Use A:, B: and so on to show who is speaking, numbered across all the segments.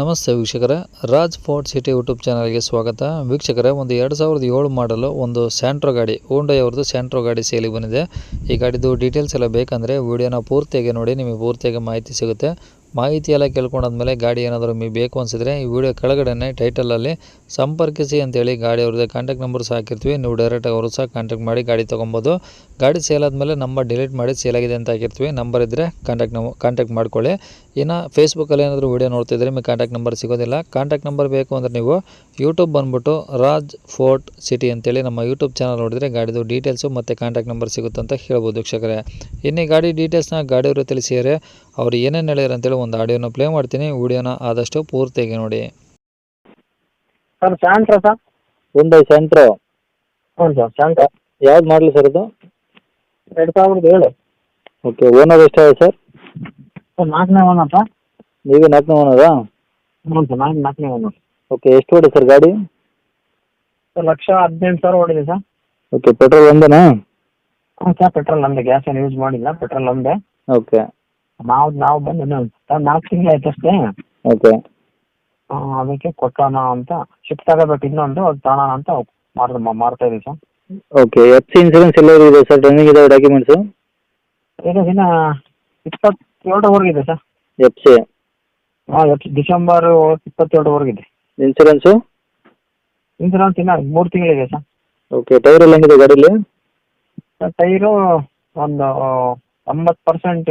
A: ನಮಸ್ತೆ ವೀಕ್ಷಕರೇ. Raj fort city YouTube ಚಾನಲ್ಗೆ ಸ್ವಾಗತ. ವೀಕ್ಷಕರೇ, ಒಂದು ಎರಡು ಸಾವಿರದ ಏಳು ಮಾಡಲು ಒಂದು ಸ್ಯಾಂಟ್ರೋ ಗಾಡಿ ಹೋಂಡೈ ಅವ್ರದ್ದು ಸ್ಯಾಂಟ್ರೋ ಗಾಡಿ ಸೇಲಿಗೆ ಬಂದಿದೆ. ಈ ಗಾಡಿದು ಡೀಟೇಲ್ಸ್ ಎಲ್ಲ ಬೇಕಂದರೆ ವೀಡಿಯೋನ ಪೂರ್ತಿಯಾಗಿ ನೋಡಿ, ನಿಮಗೆ ಪೂರ್ತಿಯಾಗಿ ಮಾಹಿತಿ ಸಿಗುತ್ತೆ. ಮಾಹಿತಿ ಎಲ್ಲ ಕೇಳ್ಕೊಂಡಾದ್ಮೇಲೆ ಗಾಡಿ ಏನಾದರೂ ನಿಮಗೆ ಬೇಕು ಅನಿಸಿದ್ರೆ ಈ ವಿಡಿಯೋ ಕೆಳಗಡೆ ಟೈಟಲಲ್ಲಿ ಸಂಪರ್ಕಿಸಿ ಅಂತೇಳಿ ಗಾಡಿ ಅವ್ರದ್ದು ಕಾಂಟ್ಯಾಕ್ಟ್ ನಂಬರ್ ಸಹ ಹಾಕಿರ್ತೀವಿ. ನೀವು ಡೈರೆಕ್ಟಾಗಿ ಅವರು ಸಹ ಕಾಂಟ್ಯಾಕ್ಟ್ ಮಾಡಿ ಗಾಡಿ ತೊಗೊಬೋದು. ಗಾಡಿ ಸೇಲ್ ಆದಮೇಲೆ ನಂಬರ್ ಡಿಲೀಟ್ ಮಾಡಿ ಸೇಲ್ ಆಗಿದೆ ಅಂತ ಹಾಕಿರ್ತೀವಿ. ನಂಬರ್ ಇದ್ದರೆ ಕಾಂಟ್ಯಾಕ್ಟ್ ನಾವು ಕಾಂಟ್ಯಾಕ್ಟ್ ಮಾಡ್ಕೊಳ್ಳಿ. ಇನ್ನು ಫೇಸ್ಬುಕ್ಕಲ್ಲಿ ಏನಾದರೂ ವೀಡಿಯೋ ನೋಡ್ತಿದ್ರೆ ನಿಮಗೆ ಕಾಂಟ್ಯಾಕ್ಟ್ ನಂಬರ್ ಸಿಗೋದಿಲ್ಲ. ಕಾಂಟ್ಯಾಕ್ಟ್ ನಂಬರ್ ಬೇಕು ಅಂದರೆ ನೀವು ಯೂಟ್ಯೂಬ್ ಬಂದುಬಿಟ್ಟು ರಾಜ್ ಫೋರ್ಟ್ ಸಿಟಿ ಅಂತೇಳಿ ನಮ್ಮ ಯೂಟ್ಯೂಬ್ ಚಾನಲ್ ನೋಡಿದರೆ ಗಾಡಿದು ಡೀಟೇಲ್ಸು ಮತ್ತು ಕಾಂಟ್ಯಾಕ್ಟ್ ನಂಬರ್ ಸಿಗುತ್ತೆ ಅಂತ ಹೇಳ್ಬೋದು ವೀಕ್ಷಕರೇ. ಇನ್ನೇ ಗಾಡಿ ಡೀಟೇಲ್ಸ್ನ ಗಾಡಿಯವರು ತಿಳಿಸಿದರೆ ಅವ್ರು ಏನೇನು ಹೇಳಿದ್ರು ಅಂತೇಳಿ ಒಂದು ಆಡಿಯೋನ ಪ್ಲೇ ಮಾಡ್ತೀನಿ ವಿಡಿಯೋನ ಆದಷ್ಟು ಪೂರ್ತಿಯಾಗಿ ನೋಡಿ.
B: Sir Santro sir?
C: ಒಂದು ಸೆಂಟ್ರೋ
B: ಹ್ಞೂ ಸರ್ ಸ್ಯಾಂಟ್ರ
C: ಯಾವ್ದು ಮಾಡಲಿ ಸರ್ ಇದು?
B: ಎರಡು ಸಾವಿರದ ಏಳು.
C: ಓಕೆ ಓನರ್ ಎಷ್ಟಾಗಿದೆ ಸರ್?
B: ಸರ್ ನಾಲ್ಕನೇ ಓನರ್ ಸರ್.
C: ನೀವೇ ನಾಲ್ಕನೇ ಓನರಾ
B: ಹ್ಞೂ ಸರ್ ನಾಲ್ಕು ನಾಲ್ಕನೇ ಓನರ್
C: ಓಕೆ ಎಷ್ಟು ಓಡಿ ಸರ್ ಗಾಡಿ?
B: ಸರ್ ಲಕ್ಷ ಹದಿನೆಂಟು ಸಾವಿರ ಹೊಡಿದೆ ಸರ್.
C: ಓಕೆ ಪೆಟ್ರೋಲ್ ಒಂದೇನಾ?
B: ಹ್ಞೂ ಸರ್ ಪೆಟ್ರೋಲ್ ನಮ್ಮದೇ ಗ್ಯಾಸ್ ಏನು ಯೂಸ್ ಮಾಡಿಲ್ಲ ಪೆಟ್ರೋಲ್ ಒಂದೇ.
C: ಓಕೆ
B: ನಾವು ನಾವು ಬಂದು ಇನ್ನೊಂದು ಸರ್ ನಾಲ್ಕು ತಿಂಗಳು ಆಯ್ತು ಅಷ್ಟೇ
C: ಓಕೆ
B: ಆ, ಅದಕ್ಕೆ ಕೊಟ್ಟೋಣ ಅಂತ. ಶಿಫ್ಟ್ ತಗೋಬೇಕು ಇನ್ನೊಂದು ಅದು ತಗೋಣ ಅಂತ ಮಾರ್ ಮಾರ್ತಾ ಇದೀವಿ sir.
C: Okay F C insurance ಎಲ್ಲರೂ ಇದೆ ಸರ್? ರನ್ನಿಂಗ್ ಇದಾವೆ ಡಾಕ್ಯುಮೆಂಟ್ಸು
B: ಈಗ ದಿನ ಇಪ್ಪತ್ತೇಳರವರೆಗಿದೆ ಸರ್.
C: ಎಫ್ ಸಿ
B: ಹಾಂ ಡಿಸೆಂಬರ್ ಇಪ್ಪತ್ತೇಳರವರೆಗಿದೆ
C: ಇನ್ಸೂರೆನ್ಸು
B: ಇನ್ಸೂರೆನ್ಸ್ ಇನ್ನ ಮೂರು ತಿಂಗಳಿದೆ ಸರ್.
C: ಓಕೆ ಟೈರ್ ಎಲ್ಲ ಹೆಂಗಿದೆ ಗಾಡೀಲಿ?
B: ಸರ್ ಟೈರು ಒಂದು ತೊಂಬತ್ತು ಪರ್ಸೆಂಟ್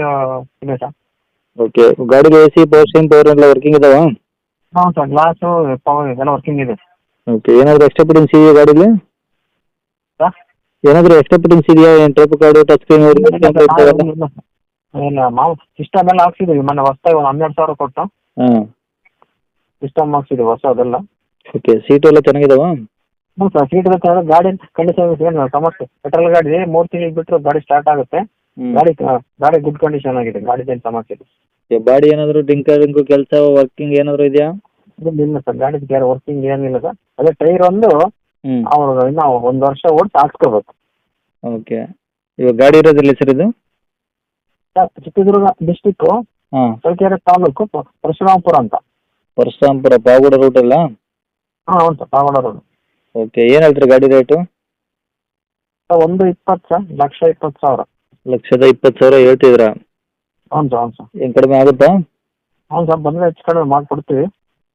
B: ಇದೆ ಸರ್.
C: ಓಕೆ ಗಾಡಿಗೆ ಎ ಸಿ ಪವರ್ ಎಲ್ಲ ವರ್ಕಿಂಗ್ ಇದಾವಾ?
B: ಹಾಂ ಸರ್ ಗ್ಲಾಸು ಪವರ್ ಎಲ್ಲ ವರ್ಕಿಂಗ್ ಇದೆ.
C: ಓಕೆ ಏನಾದರೂ ಎಕ್ಸ್ಟ್ರಾ ಫಿಟ್ಟಿಂಗ್ಸ್ ಇದೆಯಾ ಗಾಡೀಲಿ?
B: ಸರ್
C: ಏನಾದರೂ ಎಕ್ಸ್ಟ್ರಾ ಫಿಟ್ಟಿಂಗ್ಸ್ ಇದೆಯಾ ಏನು ಟೈಪ್ ಕಾರ್ಡು ಟಚ್ ಸ್ಕ್ರೀನ್
B: ಇಲ್ಲ ಮಾವು ಸಿಸ್ಟಮ್ ಎಲ್ಲ ಹಾಕ್ಸಿದ್ದೀವಿ ಮೊನ್ನೆ ಹೊಸ್ದಾಗಿ ಒಂದು ಹನ್ನೆರಡು ಸಾವಿರ ಕೊಟ್ಟು.
C: ಹಾಂ.
B: ಸಿಸ್ಟಮ್ ಹಾಕ್ಸಿದ್ದೀವಿ ಹೊಸದೆಲ್ಲ
C: ಓಕೆ ಸೀಟು ಎಲ್ಲ ಚೆನ್ನಾಗಿದಾವಾ?
B: ಹ್ಞೂ ಸರ್ ಸೀಟ್ ಬೇಕಾದ್ರೆ ಗಾಡಿ ಕಂಡೀಷನ್ ಏನು ಸಮಸ್ಯೆ. ಪೆಟ್ರೋಲ್ ಗಾಡಿ ಮೂರು ತಿಂಗಳಿಗೆ ಬಿಟ್ಟರು ಗಾಡಿ ಸ್ಟಾರ್ಟ್ ಆಗುತ್ತೆ. ಗಾಡಿ ಗಾಡಿ ಗುಡ್ ಕಂಡೀಷನ್ ಆಗಿದೆ. ಗಾಡಿ ಸಮಸ್ಯೆ ಇಲ್ಲ.
C: ಬಾಡಿ ಏನಾದ್ರು ಡಿಂಕ ಡಿಂಕು ಕೆಲಸ ವರ್ಕಿಂಗ್ ಏನಾದ್ರು ಇದೆಯಾ?
B: ಇಲ್ಲ ಇಲ್ಲ ಸರ್ ಗಾಡಿ ಗೇರ್ ವರ್ಕಿಂಗ್ ಏನಿಲ್ಲ ಸರ್ ಅದೇ ಟೈರ್ ಒಂದು
C: ಹ್ಞೂ
B: ಅವ್ರು ಇನ್ನೂ ಒಂದು ವರ್ಷ ಓಡಿಸಿ ಹಾಕ್ಸ್ಕೋಬೇಕು.
C: ಓಕೆ ಇವಾಗ ಗಾಡಿ ಇರೋದಿಲ್ಲ ಸರ್ ಇದು?
B: ಸರ್ ಚಿತ್ರದುರ್ಗ ಡಿಸ್ಟಿಕ್ಕು
C: ಹಾಂ.
B: ತರೀಕೆರೆ ತಾಲೂಕು ಪ- ಪರಶುರಾಮಪುರ ಅಂತ.
C: ಪರಶುರಾಂಪುರ ಪಾವಗಡ ರೂಟ್ ಅಲ್ಲ?
B: ಹಾಂ ಹೌದು ಸರ್ ಪಾವಗಡ ರೋಡ್
C: ಓಕೆ ಏನು ಹೇಳ್ತೀರಿ ಗಾಡಿ ರೇಟು
B: ಸರ್ ಒಂದು ಇಪ್ಪತ್ತು ಸರ್ ಲಕ್ಷ ಇಪ್ಪತ್ತು ಸಾವಿರ.
C: ಲಕ್ಷದ ಇಪ್ಪತ್ತು ಸಾವಿರ ಹೇಳ್ತಿದ್ರಾ
B: ಹ್ಞೂ ಸರ್ ಹ್ಞೂ ಸರ್.
C: ಏನು ಕಡಿಮೆ ಆಗುತ್ತಾ?
B: ಹ್ಞೂ ಸರ್ ಬಂದರೆ ಹೆಚ್ಚು ಕಡಿಮೆ ಮಾಡಿಕೊಡ್ತೀವಿ.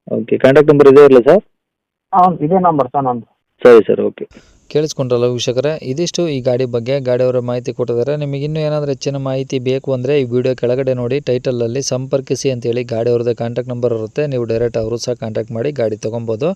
C: ಓಕೆ ಕಾಂಟ್ಯಾಕ್ಟ್ ನಂಬರ್ ಇದೆ ಇರಲಿ ಸರ್?
B: ಹಾಂ ಇದೇ ನಂಬರ್ ಸರ್ ನಂದು.
C: ಸರಿ ಸರ್ ಓಕೆ
A: ಕೇಳಿಸ್ಕೊಂಡ್ರಲ್ಲ ವೀಕ್ಷಕರೇ? ಇದಿಷ್ಟು ಈ ಗಾಡಿ ಬಗ್ಗೆ. ಗಾಡಿಯವರ ಮಾಹಿತಿ ಕೊಟ್ಟಿದ್ದಾರೆ. ನಿಮಗೆ ಇನ್ನೂ ಏನಾದರೂ ಹೆಚ್ಚಿನ ಮಾಹಿತಿ ಬೇಕು ಅಂದರೆ ಈ ವಿಡಿಯೋ ಕೆಳಗಡೆ ನೋಡಿ ಟೈಟಲಲ್ಲಿ ಸಂಪರ್ಕಿಸಿ ಅಂತೇಳಿ ಗಾಡಿಯವ್ರದ್ದು ಕಾಂಟ್ಯಾಕ್ಟ್ ನಂಬರ್ ಇರುತ್ತೆ. ನೀವು ಡೈರೆಕ್ಟ್ ಅವರು ಸಹ ಕಾಂಟ್ಯಾಕ್ಟ್ ಮಾಡಿ ಗಾಡಿ ತೊಗೊಬೋದು.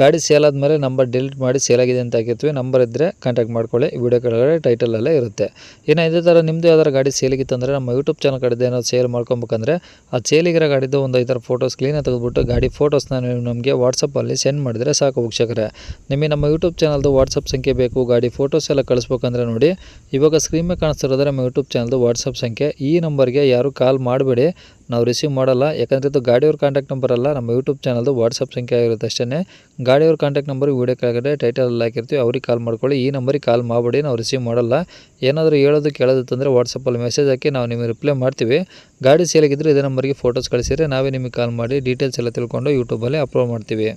A: ಗಾಡಿ ಸೇಲ್ ಆದಮೇಲೆ ನಂಬರ್ ಡಿಲೀಟ್ ಮಾಡಿ ಸೇಲ್ ಆಗಿದೆ ಅಂತ ಹಾಕಿರ್ತೀವಿ. ನಂಬರ್ ಇದ್ದರೆ ಕಾಂಟ್ಯಾಕ್ಟ್ ಮಾಡ್ಕೊಳ್ಳಿ. ವಿಡಿಯೋ ಕೆಳಗಡೆ ಟೈಟಲಲ್ಲೇ ಇರುತ್ತೆ. ಇನ್ನು ಇದೇ ಥರ ನಿಮ್ಮದು ಯಾವ್ದಾರು ಗಾಡಿ ಸೇಲಿಗಿತ್ತಂದರೆ ನಮ್ಮ ಯೂಟ್ಯೂಬ್ ಚಾನಲ್ ಕಡೆದು ಏನೋ ಸೇಲ್ ಮಾಡ್ಕೊಬೇಕಂದ್ರೆ ಆ ಸೇಲಿಗಿರೋ ಗಾಡಿದು ಒಂದು ಐದಾರು ಫೋಟೋಸ್ ಕ್ಲೀನಾಗಿ ತೆಗೆದುಬಿಟ್ಟು ಗಾಡಿ ಫೋಟೋಸ್ನ ನೀವು ನಮಗೆ ವಾಟ್ಸಪ್ಪಲ್ಲಿ ಸೆಂಡ್ ಮಾಡಿದರೆ ಸಾಕು ವೀಕ್ಷಕರೇ. ನಿಮಗೆ ನಮ್ಮ ಯೂಟ್ಯೂಬ್ ಚಾನಲ್ದು ವಾಟ್ಸಪ್ ಸಂಖ್ಯೆ ಬೇಕು, ಗಾಡಿ ಫೋಟೋಸ್ ಎಲ್ಲ ಕಳಿಸ್ಬೇಕಂದ್ರೆ ನೋಡಿ. ಇವಾಗ ಸ್ಕ್ರೀನ್ ಮೇಲೆ ಕಾಣಿಸ್ತಿರೋದ್ರೆ ನಮ್ಮ ಯೂಟ್ಯೂಬ್ ಚಾನಲ್ದು ವಾಟ್ಸಪ್ ಸಂಖ್ಯೆ. ಈ ನಂಬರ್ಗೆ ಯಾರು ಕಾಲ್ ಮಾಡಬೇಡಿ. ನಾವು ರಿಸೀವ್ ಮಾಡಲ್ಲ. ಯಾಕಂದರೆ ಇದು ಗಾಡಿಯವ್ರ ಕಾಂಟ್ಯಾಕ್ಟ್ ನಂಬರ್ ಅಲ್ಲ, ನಮ್ಮ ಯೂಟ್ಯೂಬ್ ಚಾನಲ್ದು ವಾಟ್ಸಪ್ ಸಂಖ್ಯೆ ಆಗಿರುತ್ತೆ ಅಷ್ಟೇ ಗಾಡಿಯವ್ರ ಕಾಂಟ್ಯಾಕ್ಟ್ ನಂಬರ್ ವೀಡಿಯೋ ಕೆಳಗಡೆ ಟೈಟಲ್ ಹಾಕಿರ್ತೀವಿ, ಅವ್ರಿಗೆ ಕಾಲ್ ಮಾಡ್ಕೊಳ್ಳಿ. ಈ ನಂಬರಿಗೆ ಕಾಲ್ ಮಾಡಬೇಡಿ, ನಾವು ರಿಸೀವ್ ಮಾಡಲ್ಲ. ಏನಾದರೂ ಹೇಳೋದು, ಕೇಳೋದು ಕೇಳೋದಿತ್ತಂದರೆ ವಾಟ್ಸಪ್ಪಲ್ಲಿ ಮೆಸೇಜ್ ಹಾಕಿ ನಾವು ನಿಮಗೆ ರಿಪ್ಲೈ ಮಾಡ್ತೀವಿ. ಗಾಡಿ ಸೇಲಾಗಿದ್ದರೆ ಇದೇ ನಂಬರ್ಗೆ ಫೋಟೋಸ್ ಕಳಿಸಿದ್ರೆ ನಾವೇ ನಿಮಗೆ ಕಾಲ್ ಮಾಡಿ ಡೀಟೇಲ್ಸ್ ಎಲ್ಲ ತಿಳ್ಕೊಂಡು ಯೂಟ್ಯೂಬಲ್ಲಿ ಅಪ್ಲೋಡ್ ಮಾಡ್ತೀವಿ.